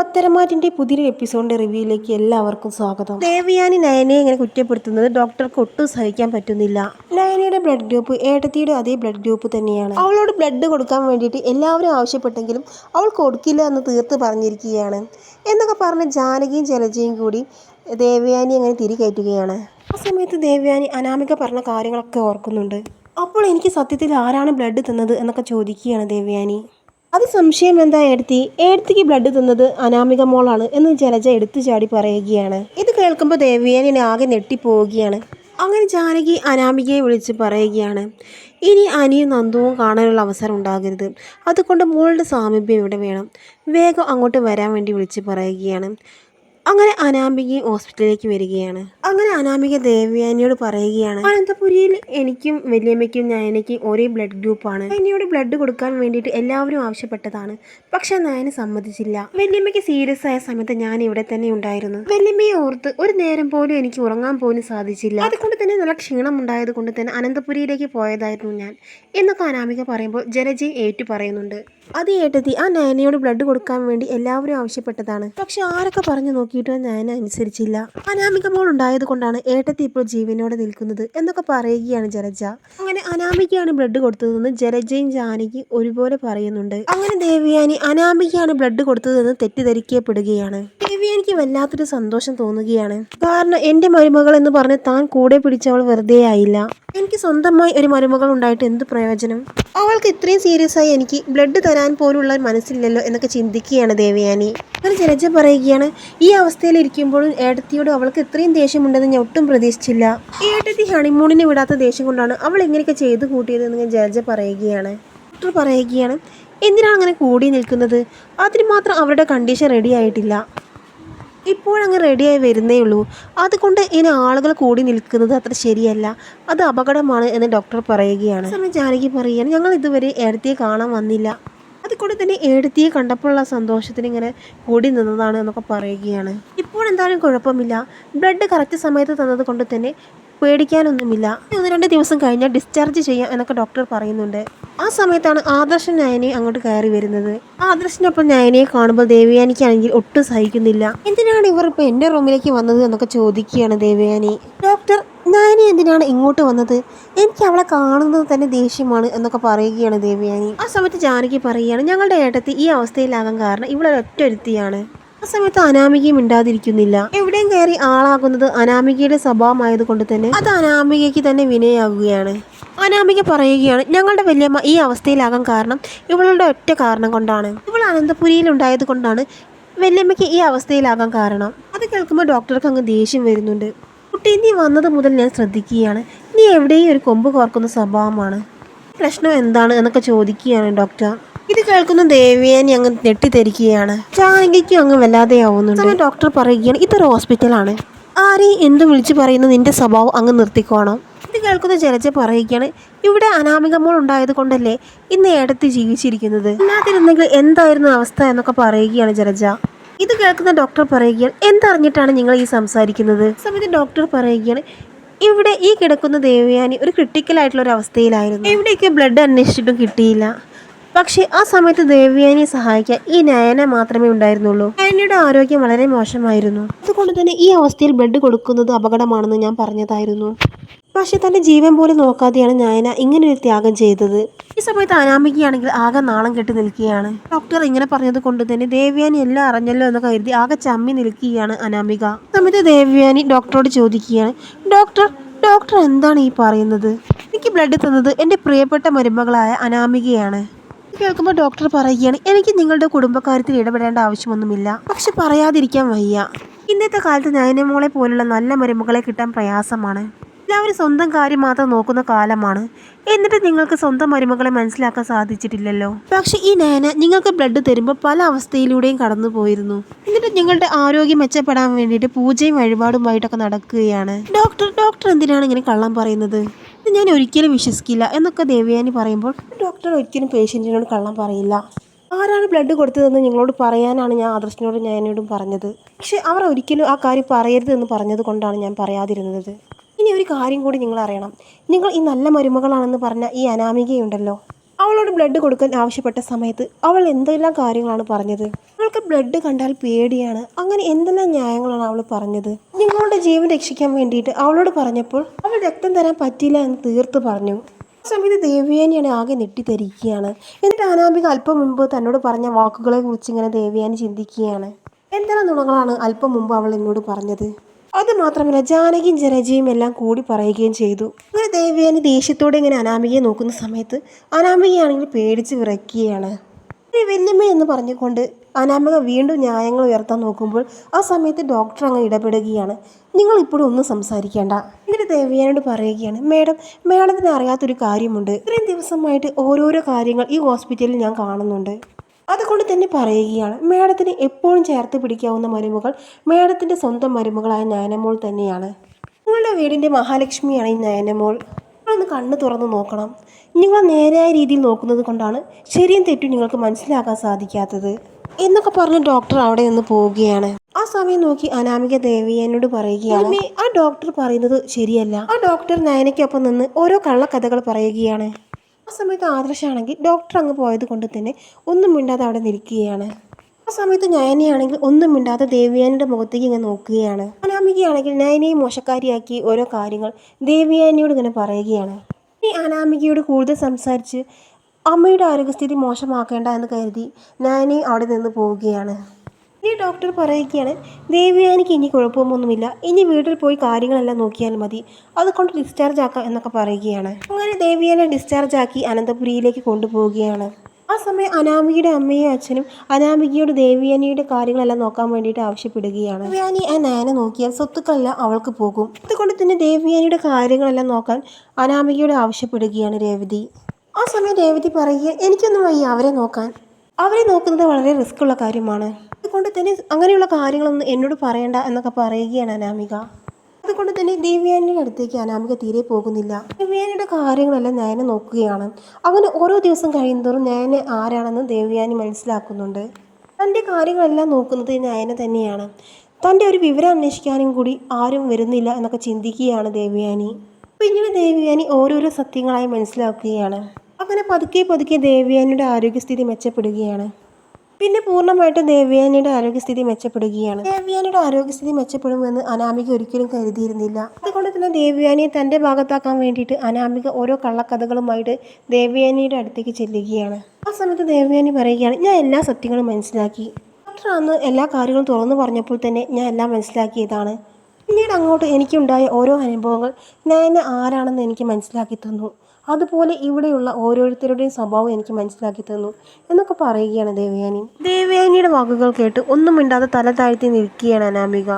പത്തരമാറ്റിന്റെ പുതിയൊരു എപ്പിസോഡിന്റെ റിവ്യൂയിലേക്ക് എല്ലാവർക്കും സ്വാഗതം. ദേവയാനി നയനെ ഇങ്ങനെ കുറ്റപ്പെടുത്തുന്നത് ഡോക്ടർക്ക് ഒട്ടും സഹിക്കാൻ പറ്റുന്നില്ല. നയനയുടെ ബ്ലഡ് ഗ്രൂപ്പ് ഏട്ടത്തിയുടെ അതേ ബ്ലഡ് ഗ്രൂപ്പ് തന്നെയാണ്. അവളോട് ബ്ലഡ് കൊടുക്കാൻ വേണ്ടിയിട്ട് എല്ലാവരും ആവശ്യപ്പെട്ടെങ്കിലും അവൾ കൊടുക്കില്ല എന്ന് തീർത്ത് പറഞ്ഞിരിക്കുകയാണ്. എന്നൊക്കെ പറഞ്ഞ് ജാനകിയും ജലജയും കൂടി ദേവയാനി അങ്ങനെ തിരികയറ്റുകയാണ് ആ സമയത്ത് ദേവയാനി അനാമിക പറഞ്ഞ കാര്യങ്ങളൊക്കെ ഓർക്കുന്നുണ്ട്. അപ്പോൾ എനിക്ക് സത്യത്തിൽ ആരാണ് ബ്ലഡ് തന്നത് എന്നൊക്കെ ചോദിക്കുകയാണ് ദേവയാനി. അത് സംശയം എന്താ എടുത്തി എടുത്തിക്ക് ബ്ലഡ് തന്നത് അനാമിക മോളാണ് എന്ന് ജലജ എടുത്തു ചാടി പറയുകയാണ്. ഇത് കേൾക്കുമ്പോൾ ദേവിയാനി ആകെ ഞെട്ടിപ്പോവുകയാണ്. അങ്ങനെ ജാനകി അനാമികയെ വിളിച്ച് പറയുകയാണ്. ഇനി അനിയും നന്ദുവും കാണാനുള്ള അവസരം ഉണ്ടാകരുത്. അതുകൊണ്ട് മോളുടെ സാമീപ്യം ഇവിടെ വേണം. വേഗം അങ്ങോട്ട് വരാൻ വേണ്ടി വിളിച്ച് പറയുകയാണ്. അങ്ങനെ അനാമിക ഹോസ്പിറ്റലിലേക്ക് വരികയാണ്. അങ്ങനെ അനാമിക ദേവയാനിയോട് പറയുകയാണ് അനന്തപുരിയിൽ എനിക്കും വലിയമ്മയ്ക്കും നയനയ്ക്കും ഒരേ ബ്ലഡ് ഗ്രൂപ്പാണ് നയനയോട് ബ്ലഡ് കൊടുക്കാൻ വേണ്ടിയിട്ട് എല്ലാവരും ആവശ്യപ്പെട്ടതാണ്. പക്ഷെ നയന സമ്മതിച്ചില്ല. വലിയമ്മയ്ക്ക് സീരിയസ് ആയ സമയത്ത് ഞാൻ ഇവിടെ തന്നെ ഉണ്ടായിരുന്നു. വലിയമ്മയെ ഓർത്ത് ഒരു നേരം പോലും എനിക്ക് ഉറങ്ങാൻ പോലും സാധിച്ചില്ല. അതുകൊണ്ട് തന്നെ നല്ല ക്ഷീണം ഉണ്ടായത് കൊണ്ട് തന്നെ അനന്തപുരിയിലേക്ക് പോയതായിരുന്നു ഞാൻ എന്നൊക്കെ അനാമിക പറയുമ്പോൾ ജലജയെ ഏറ്റു പറയുന്നുണ്ട്. അത് ഏട്ടത്തി ആ നയനയോട് ബ്ലഡ് കൊടുക്കാൻ വേണ്ടി എല്ലാവരും ആവശ്യപ്പെട്ടതാണ്. പക്ഷെ ആരൊക്കെ പറഞ്ഞു നോക്കിയിട്ട് നയന അനുസരിച്ചില്ല. അനാമിക മോൾ ഉണ്ടായത് കൊണ്ടാണ് ഏട്ടത്തി ഇപ്പോൾ ജീവനോടെ നിൽക്കുന്നത് എന്നൊക്കെ പറയുകയാണ് ജലജ. അങ്ങനെ അനാമികയാണ് ബ്ലഡ് കൊടുത്തതെന്ന് ജലജയും ജാനകി ഒരുപോലെ പറയുന്നുണ്ട്. അങ്ങനെ ദേവിയാനി അനാമികയാണ് ബ്ലഡ് കൊടുത്തതെന്ന് തെറ്റിദ്ധരിക്കപ്പെടുകയാണ്. ദേവിയാനിക്ക് വല്ലാത്തൊരു സന്തോഷം തോന്നുകയാണ്. കാരണം എന്റെ മരുമകൾ എന്ന് പറഞ്ഞ് താൻ കൂടെ പിടിച്ചവൾ വെറുതെ ആയില്ല. എനിക്ക് സ്വന്തമായി ഒരു മരുമകൾ ഉണ്ടായിട്ട് എന്ത് പ്രയോജനം? അവൾക്ക് ഇത്രയും സീരിയസ് ആയി എനിക്ക് ബ്ലഡ് തരാൻ പോലുള്ള മനസ്സില്ലല്ലോ എന്നൊക്കെ ചിന്തിക്കുകയാണ് ദേവയാനി. അങ്ങനെ ജലജ പറയുകയാണ് ഈ അവസ്ഥയിൽ ഇരിക്കുമ്പോഴും ഏട്ടത്തിയോട് അവൾക്ക് ഇത്രയും ദേഷ്യമുണ്ടെന്ന് ഞാൻ ഒട്ടും പ്രതീക്ഷിച്ചില്ല. ഏട്ടത്തി ഹണിമൂണിനെ വിടാത്ത ദേഷ്യം കൊണ്ടാണ് അവൾ ഇങ്ങനെയൊക്കെ ചെയ്തു കൂട്ടിയതെന്ന് ജലജ പറയുകയാണ്. ഡോക്ടർ പറയുകയാണ് എന്തിനാണ് അങ്ങനെ കൂടി നിൽക്കുന്നത്? അതിന് മാത്രം അവരുടെ കണ്ടീഷൻ റെഡി ആയിട്ടില്ല. ഇപ്പോഴങ്ങ് റെഡിയായി വരുന്നേ ഉള്ളൂ. അതുകൊണ്ട് ഇനി ആളുകൾ കൂടി നിൽക്കുന്നത് അത്ര ശരിയല്ല. അത് അപകടമാണ് എന്ന് ഡോക്ടർ പറയുകയാണ്. ജാനകി പറയുകയാണ് ഞങ്ങൾ ഇതുവരെ ഏടത്തിയെ കാണാൻ വന്നില്ല. അതുകൊണ്ട് തന്നെ ഏടത്തിയെ കണ്ടപ്പോഴുള്ള സന്തോഷത്തിന് ഇങ്ങനെ കൂടി നിന്നതാണ് എന്നൊക്കെ പറയുകയാണ്. ഇപ്പോൾ എന്തായാലും കുഴപ്പമില്ല. ബ്ലഡ് കറക്റ്റ് സമയത്ത് തന്നത് കൊണ്ട് തന്നെ പേടിക്കാനൊന്നുമില്ല. ഒന്ന് രണ്ട് ദിവസം കഴിഞ്ഞാൽ ഡിസ്ചാർജ് ചെയ്യാം എന്നൊക്കെ ഡോക്ടർ പറയുന്നുണ്ട്. ആ സമയത്താണ് ആദർശൻ നയനെ അങ്ങോട്ട് കയറി വരുന്നത്. ആദർശിനൊപ്പം നയനയെ കാണുമ്പോൾ ദേവയാനിക്കാണെങ്കിൽ ഒട്ടും സഹിക്കുന്നില്ല. എന്തിനാണ് ഇവർ ഇപ്പോൾ എന്റെ റൂമിലേക്ക് വന്നത് എന്നൊക്കെ ചോദിക്കുകയാണ് ദേവയാനി. ഡോക്ടർ നയനി എന്തിനാണ് ഇങ്ങോട്ട് വന്നത്? എനിക്ക് അവളെ കാണുന്നത് തന്നെ ദേഷ്യമാണ് എന്നൊക്കെ പറയുകയാണ് ദേവയാനി. ആ സമയത്ത് ജാനകി പറയുകയാണ് ഞങ്ങളുടെ ഏട്ടത്തി ഈ അവസ്ഥയിലാകാൻ കാരണം ഇവളൊരൊറ്റ ഒരുത്തിയാണ്. ആ സമയത്ത് അനാമികയും മിണ്ടാതിരിക്കുന്നില്ല. എവിടെയും കയറി ആളാകുന്നത് അനാമികയുടെ സ്വഭാവമായത് കൊണ്ട് തന്നെ. അത് അനാമികയ്ക്ക് തന്നെ വിനയാകുകയാണ്. അനാമിക പറയുകയാണ് ഞങ്ങളുടെ വല്യമ്മ ഈ അവസ്ഥയിലാകാൻ കാരണം ഇവളുടെ ഒറ്റ കാരണം കൊണ്ടാണ്. ഇവൾ അനന്തപുരിയിൽ ഉണ്ടായത് കൊണ്ടാണ് വല്യമ്മയ്ക്ക് ഈ അവസ്ഥയിലാകാൻ കാരണം. അത് കേൾക്കുമ്പോൾ ഡോക്ടർക്ക് അങ്ങ് ദേഷ്യം വരുന്നുണ്ട്. കുട്ടി നീ വന്നത് മുതൽ ഞാൻ ശ്രദ്ധിക്കുകയാണ്. നീ എവിടെയും ഒരു കൊമ്പ് കോർക്കുന്ന സ്വഭാവമാണ്. പ്രശ്നം എന്താണ്? എന്നൊക്കെ ചോദിക്കുകയാണ് ഡോക്ടർ. ഇത് കേൾക്കുന്ന ദേവിയാനി അങ്ങ് ഞെട്ടിത്തെരിക്കുകയാണ്. ജാനകിക്കും അങ്ങ് വല്ലാതെ ആവുന്നുണ്ട്. സമയം ഡോക്ടർ പറയുകയാണ് ഇതൊരു ഹോസ്പിറ്റലാണ് ആരെയും എന്തും വിളിച്ചു പറയുന്ന നിന്റെ സ്വഭാവം അങ്ങ് നിർത്തിക്കോണം. ഇത് കേൾക്കുന്ന ജലജ പറയുകയാണ് ഇവിടെ അനാമിക മോൾ ഉണ്ടായത് കൊണ്ടല്ലേ ഇന്ന് ഏടത്തി ജീവിച്ചിരിക്കുന്നത്? ഇല്ലാതിരുന്നെങ്കിൽ എന്തായിരുന്നു അവസ്ഥ എന്നൊക്കെ പറയുകയാണ് ജലജ. ഇത് കേൾക്കുന്ന ഡോക്ടർ പറയുകയാണ് എന്തറിഞ്ഞിട്ടാണ് നിങ്ങൾ ഈ സംസാരിക്കുന്നത്? സമയത്ത് ഡോക്ടർ പറയുകയാണ് ഇവിടെ ഈ കിടക്കുന്ന ദേവയാനി ഒരു ക്രിട്ടിക്കൽ ആയിട്ടുള്ള ഒരു അവസ്ഥയിലായിരുന്നു. എവിടെയൊക്കെ ബ്ലഡ് അന്വേഷിച്ചിട്ടും കിട്ടിയില്ല. പക്ഷേ ആ സമയത്ത് ദേവ്യാനിയെ സഹായിക്കാൻ ഈ നയന മാത്രമേ ഉണ്ടായിരുന്നുള്ളൂ. നയനയുടെ ആരോഗ്യം വളരെ മോശമായിരുന്നു. അതുകൊണ്ട് തന്നെ ഈ അവസ്ഥയിൽ ബ്ലഡ് കൊടുക്കുന്നത് അപകടമാണെന്ന് ഞാൻ പറഞ്ഞതായിരുന്നു. പക്ഷെ തന്റെ ജീവൻ പോലും നോക്കാതെയാണ് നയന ഇങ്ങനെ ഒരു ത്യാഗം ചെയ്തത്. ഈ സമയത്ത് അനാമികയാണെങ്കിൽ ആകെ നാളം കെട്ടി നിൽക്കുകയാണ്. ഡോക്ടർ ഇങ്ങനെ പറഞ്ഞത് കൊണ്ട് തന്നെ ദേവ്യാനി എല്ലാം അറിഞ്ഞല്ലോ എന്ന് കരുതി ആകെ ചമ്മി നിൽക്കുകയാണ് അനാമിക. സമയത്ത് ദേവ്യാനി ഡോക്ടറോട് ചോദിക്കുകയാണ് ഡോക്ടർ ഡോക്ടർ എന്താണ് ഈ പറയുന്നത്? എനിക്ക് ബ്ലഡ് തന്നത് എന്റെ പ്രിയപ്പെട്ട മരുമകളായ അനാമികയാണ്. കേൾക്കുമ്പോൾ ഡോക്ടർ പറയുകയാണ് എനിക്ക് നിങ്ങളുടെ കുടുംബക്കാര്യത്തിൽ ഇടപെടേണ്ട ആവശ്യമൊന്നുമില്ല. പക്ഷെ പറയാതിരിക്കാൻ വയ്യ. ഇന്നത്തെ കാലത്ത് നയനമോളെ പോലുള്ള നല്ല മരുമകളെ കിട്ടാൻ പ്രയാസമാണ്. എല്ലാവരും സ്വന്തം കാര്യം മാത്രം നോക്കുന്ന കാലമാണ്. എന്നിട്ട് നിങ്ങൾക്ക് സ്വന്തം മരുമകളെ മനസ്സിലാക്കാൻ സാധിച്ചിട്ടില്ലല്ലോ. പക്ഷെ ഈ നയന നിങ്ങൾക്ക് ബ്ലഡ് തരുമ്പോൾ പല അവസ്ഥയിലൂടെയും കടന്നു പോയിരുന്നു. എന്നിട്ട് നിങ്ങളുടെ ആരോഗ്യം മെച്ചപ്പെടാൻ വേണ്ടിയിട്ട് പൂജയും വഴിപാടുമായിട്ടൊക്കെ നടക്കുകയാണ്. ഡോക്ടർ ഡോക്ടർ എന്തിനാണ് ഇങ്ങനെ കള്ളം പറയുന്നത്? ഞാൻ ഒരിക്കലും വിശ്വസിക്കില്ല എന്നൊക്കെ ദേവയാനി പറയുമ്പോൾ ഡോക്ടർ ഒരിക്കലും പേഷ്യന്റിനോട് കള്ളം പറയില്ല. ആരാണ് ബ്ലഡ് കൊടുത്തതെന്ന് നിങ്ങളോട് പറയാനാണ് ഞാൻ ആദർശിനോട് ഞാനോടും പറഞ്ഞത്. പക്ഷേ അവർ ഒരിക്കലും ആ കാര്യം പറയരുത് എന്ന് പറഞ്ഞത് കൊണ്ടാണ് ഞാൻ പറയാതിരുന്നത്. ഇനി ഒരു കാര്യം കൂടി നിങ്ങൾ അറിയണം. നിങ്ങൾ ഈ നല്ല മരുമകളാണെന്ന് പറഞ്ഞ ഈ അനാമികയുണ്ടല്ലോ. അവളോട് ബ്ലഡ് കൊടുക്കാൻ ആവശ്യപ്പെട്ട സമയത്ത് അവൾ എന്തെല്ലാം കാര്യങ്ങളാണ് പറഞ്ഞത്? അവൾക്ക് ബ്ലഡ് കണ്ടാൽ പേടിയാണ്. അങ്ങനെ എന്തെല്ലാം ന്യായങ്ങളാണ് അവൾ പറഞ്ഞത്. നിങ്ങളുടെ ജീവൻ രക്ഷിക്കാൻ വേണ്ടിയിട്ട് അവളോട് പറഞ്ഞപ്പോൾ അവൾ രക്തം തരാൻ പറ്റില്ല എന്ന് തീർത്ത് പറഞ്ഞു. സമയത്ത് ദേവയാനിയാണ് ആകെ നെട്ടിത്തരിക്കുകയാണ് എന്നിട്ട് അനാമിക അല്പം മുമ്പ് തന്നോട് പറഞ്ഞ വാക്കുകളെ കുറിച്ച് ഇങ്ങനെ ദേവയാനി ചിന്തിക്കുകയാണ്. എന്തെല്ലാം നുണകളാണ് അല്പം മുമ്പ് അവൾ എന്നോട് പറഞ്ഞത്? അത് മാത്രമല്ല ജാനകിയും ജനജയും എല്ലാം കൂടി പറയുകയും ചെയ്തു. അങ്ങനെ ദേവയാനി ദേഷ്യത്തോടെ ഇങ്ങനെ അനാമികയെ നോക്കുന്ന സമയത്ത് അനാമികയാണെങ്കിൽ പേടിച്ച് വിറയ്ക്കുകയാണ്. വെല്ലുമ്മ എന്ന് പറഞ്ഞുകൊണ്ട് അനാമിക വീണ്ടും ന്യായങ്ങൾ ഉയർത്താൻ നോക്കുമ്പോൾ ആ സമയത്ത് ഡോക്ടർ അങ്ങ് ഇടപെടുകയാണ്. നിങ്ങൾ ഇപ്പോഴും ഒന്നും സംസാരിക്കേണ്ട. എന്നിട്ട് ദേവിയാനോട് പറയുകയാണ് മേഡം മേഡത്തിന് അറിയാത്തൊരു കാര്യമുണ്ട്. ഇത്രയും ദിവസമായിട്ട് ഓരോരോ കാര്യങ്ങൾ ഈ ഹോസ്പിറ്റലിൽ ഞാൻ കാണുന്നുണ്ട്. അതുകൊണ്ട് തന്നെ പറയുകയാണ് മേഡത്തിന് എപ്പോഴും ചേർത്ത് പിടിക്കാവുന്ന മരുമകൾ മേഡത്തിന്റെ സ്വന്തം മരുമകളായ നയനമോൾ തന്നെയാണ്. നിങ്ങളുടെ വീടിന്റെ മഹാലക്ഷ്മിയാണ് ഈ നയനമോൾ ഒന്ന് കണ്ണ് തുറന്ന് നോക്കണം. നിങ്ങൾ നേരായ രീതിയിൽ നോക്കുന്നത് കൊണ്ടാണ് ശരിയും തെറ്റും നിങ്ങൾക്ക് മനസ്സിലാക്കാൻ സാധിക്കാത്തത്. എന്നൊക്കെ പറഞ്ഞ് ഡോക്ടർ അവിടെ നിന്ന് പോവുകയാണ്. ആ സമയം നോക്കി അനാമിക എന്നോട് പറയുകയാണ് ആ ഡോക്ടർ പറയുന്നത് ശരിയല്ല. ആ ഡോക്ടർ നയനയ്ക്കൊപ്പം നിന്ന് ഓരോ കള്ളക്കഥകൾ പറയുകയാണ്. ആ സമയത്ത് ആദർശാണെങ്കിൽ ഡോക്ടർ അങ്ങ് പോയത് കൊണ്ട് തന്നെ ഒന്നും മിണ്ടാതെ അവിടെ നിൽക്കുകയാണ്. ആ സമയത്ത് നയനയാണെങ്കിൽ ഒന്നും മിണ്ടാതെ ദേവിയാനിയുടെ മുഖത്തേക്ക് ഇങ്ങനെ നോക്കുകയാണ്. അനാമികയാണെങ്കിൽ നയനയെ മോശക്കാരിയാക്കി ഓരോ കാര്യങ്ങൾ ദേവിയാനിയോട് ഇങ്ങനെ പറയുകയാണ്. ഈ അനാമികയോട് കൂടുതൽ സംസാരിച്ച് അമ്മയുടെ ആരോഗ്യസ്ഥിതി മോശമാക്കേണ്ട എന്ന് കരുതി നാനി അവിടെ നിന്ന് പോവുകയാണ്. ഇനി ഡോക്ടർ പറയുകയാണ് ദേവിയാനിക്ക് ഇനി കുഴപ്പമൊന്നുമില്ല. ഇനി വീട്ടിൽ പോയി കാര്യങ്ങളെല്ലാം നോക്കിയാൽ മതി. അതുകൊണ്ട് ഡിസ്ചാർജ് ആക്കാം എന്നൊക്കെ പറയുകയാണ്. അങ്ങനെ ദേവിയാനെ ഡിസ്ചാർജ് ആക്കി അനന്തപുരിയിലേക്ക് കൊണ്ടുപോവുകയാണ്. ആ സമയം അനാമികയുടെ അമ്മയും അച്ഛനും അനാമികയോട് ദേവിയാനിയുടെ കാര്യങ്ങളെല്ലാം നോക്കാൻ വേണ്ടിയിട്ട് ആവശ്യപ്പെടുകയാണ്. ദേവിയാനി ആ നയനെ നോക്കിയാൽ സ്വത്തുക്കളെല്ലാം അവൾക്ക് പോകും. അതുകൊണ്ട് തന്നെ ദേവിയാനിയുടെ കാര്യങ്ങളെല്ലാം നോക്കാൻ അനാമികയോട് ആവശ്യപ്പെടുകയാണ് രേവതി. ആ സമയം രേവതി പറയുക എനിക്കൊന്നും വയ്യ അവരെ നോക്കാൻ. അവരെ നോക്കുന്നത് വളരെ റിസ്ക് ഉള്ള കാര്യമാണ്. അതുകൊണ്ട് തന്നെ അങ്ങനെയുള്ള കാര്യങ്ങളൊന്നും എന്നോട് പറയണ്ട എന്നൊക്കെ പറയുകയാണ് അനാമിക. അതുകൊണ്ട് തന്നെ ദേവ്യാനിയുടെ അടുത്തേക്ക് അനാമിക തീരെ പോകുന്നില്ല. ദേവ്യാനിയുടെ കാര്യങ്ങളെല്ലാം നയനെ നോക്കുകയാണ്. അങ്ങനെ ഓരോ ദിവസം കഴിയുന്തോറും നയനെ ആരാണെന്ന് ദേവ്യാനി മനസ്സിലാക്കുന്നുണ്ട്. തന്റെ കാര്യങ്ങളെല്ലാം നോക്കുന്നത് നയന തന്നെയാണ്. തന്റെ ഒരു വിവരം അന്വേഷിക്കാനും കൂടി ആരും വരുന്നില്ല എന്നൊക്കെ ചിന്തിക്കുകയാണ് ദേവ്യാനി. പിന്നീട് ദേവ്യാനി ഓരോരോ സത്യങ്ങളായി മനസ്സിലാക്കുകയാണ്. അങ്ങനെ പതുക്കെ പതുക്കെ ദേവ്യാനിയുടെ ആരോഗ്യസ്ഥിതി മെച്ചപ്പെടുകയാണ്. പിന്നെ പൂർണമായിട്ടും ദേവ്യാനിയുടെ ആരോഗ്യസ്ഥിതി മെച്ചപ്പെടുകയാണ്. ദേവ്യാനിയുടെ ആരോഗ്യസ്ഥിതി മെച്ചപ്പെടുമെന്ന് അനാമിക ഒരിക്കലും കരുതിയിരുന്നില്ല. അതുകൊണ്ട് തന്നെ ദേവ്യാനിയെ തന്റെ ഭാഗത്താക്കാൻ വേണ്ടിയിട്ട് അനാമിക ഓരോ കള്ളക്കഥകളുമായിട്ട് ദേവ്യാനിയുടെ അടുത്തേക്ക് ചെല്ലുകയാണ്. ആ സമയത്ത് ദേവ്യാനി പറയുകയാണ് ഞാൻ എല്ലാ സത്യങ്ങളും മനസ്സിലാക്കി. ഡോക്ടർ അന്ന് എല്ലാ കാര്യങ്ങളും തുറന്നു പറഞ്ഞപ്പോൾ തന്നെ ഞാൻ എല്ലാം മനസ്സിലാക്കിയതാണ്. പിന്നീട് അങ്ങോട്ട് എനിക്കുണ്ടായ ഓരോ അനുഭവങ്ങൾ ഞാൻ ആരാണെന്ന് എനിക്ക് മനസ്സിലാക്കി തന്നു. അതുപോലെ ഇവിടെയുള്ള ഓരോരുത്തരുടെയും സ്വഭാവം എനിക്ക് മനസ്സിലാക്കി തന്നു എന്നൊക്കെ പറയുകയാണ് ദേവയാനി. ദേവയാനിയുടെ വാക്കുകൾ കേട്ട് ഒന്നും മിണ്ടാതെ തല താഴ്ത്തി നിൽക്കുകയാണ് അനാമിക.